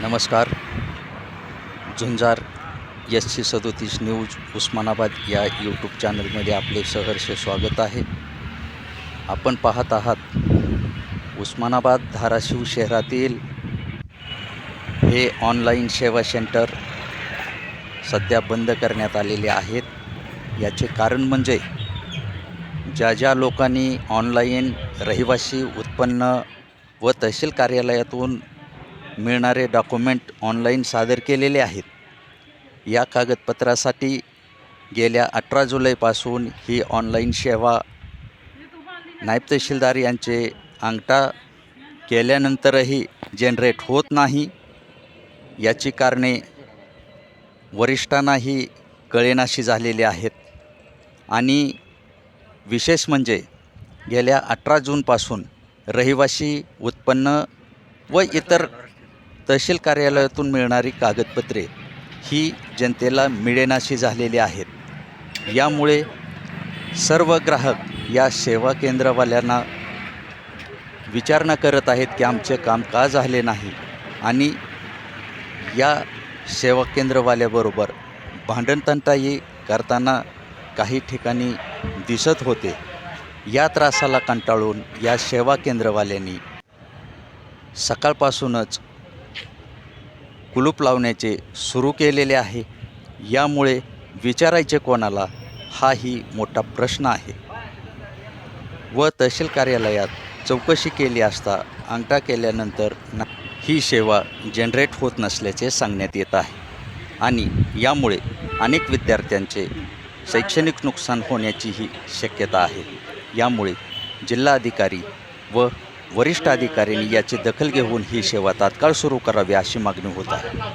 नमस्कार. Jhunjar S C सदोतीस news Osmanabad या यूट्यूब चॅनलमध्ये आपले सहर्ष स्वागत आहे. आपण पाहत आहात उस्मानाबाद धाराशिव शहरातील हे ऑनलाईन सेवा सेंटर सध्या बंद करण्यात आलेले आहेत. याचे कारण म्हणजे ज्या ज्या लोकांनी ऑनलाईन रहिवासी उत्पन्न व तहसील कार्यालयातून मिळणारे डॉक्युमेंट ऑनलाईन सादर केलेले आहेत. या कागदपत्रासाठी गेल्या अठरा जुलैपासून ही ऑनलाईन सेवा नायब तहसीलदार यांचे अंगठा केल्यानंतरही जनरेट होत नाही. याची कारणे वरिष्ठांनाही कळेनाशी झालेली आहेत. आणि विशेष म्हणजे गेल्या अठरा जूनपासून रहिवासी उत्पन्न व इतर तहसील कार्यालयातून मिळणारी कागदपत्रे ही जनतेला मिळेनाशी झालेली आहेत. यामुळे सर्व ग्राहक या सेवा केंद्रवाल्यांना विचारणा करत आहेत की आमचे काम का झाले नाही आणि या सेवा केंद्रवाल्याबरोबर भांडणतंटाई करताना काही ठिकाणी दिसत होते. या त्रासाला कंटाळून या सेवा केंद्रवाल्यांनी सकाळपासूनच कुलूप लावण्याचे सुरू केलेले आहे. यामुळे विचारायचे कोणाला हाही मोठा प्रश्न आहे. व तहसील कार्यालयात चौकशी केली असता अंगठा केल्यानंतर ना ही सेवा जनरेट होत नसल्याचे सांगण्यात येत आहे. आणि यामुळे अनेक विद्यार्थ्यांचे शैक्षणिक नुकसान होण्याचीही शक्यता आहे. यामुळे जिल्हाधिकारी व वरिष्ठ अधिकाऱ्यांनी याची दखल घेऊन ही सेवा तात्काळ सुरू करावी अशी मागणी होत आहे.